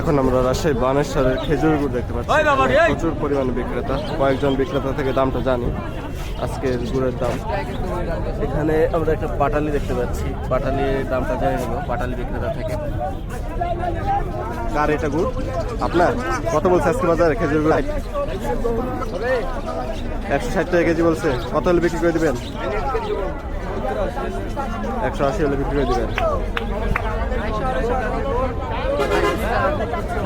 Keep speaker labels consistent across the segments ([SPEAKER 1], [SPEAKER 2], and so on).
[SPEAKER 1] এখন আমরা রাজশাহী বানেশ্বরের খেজুর গুড় দেখতে পাচ্ছি। প্রচুর পরিমাণে বিক্রেতা কয়েকজন বিক্রেতা থেকে দামটা জানি। আজকের গুড়ের দাম। এখানে আমরা একটা পাটালি দেখতে পাচ্ছি। পাটালির দামটা জানি নেব পাটালি বিক্রেতা থেকে। কার এটা গুড়? আপনার? কত বলছে আজকে বাজারে খেজুর গুড়? একশো ষাট টাকা কেজি বলছে। কত হলে বিক্রি করে দিবেন? একশো আশি হলে বিক্রি করে দিবেন।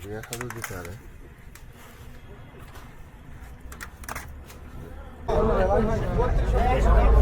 [SPEAKER 2] বিয়ে খাব দিতে পারে Thank you.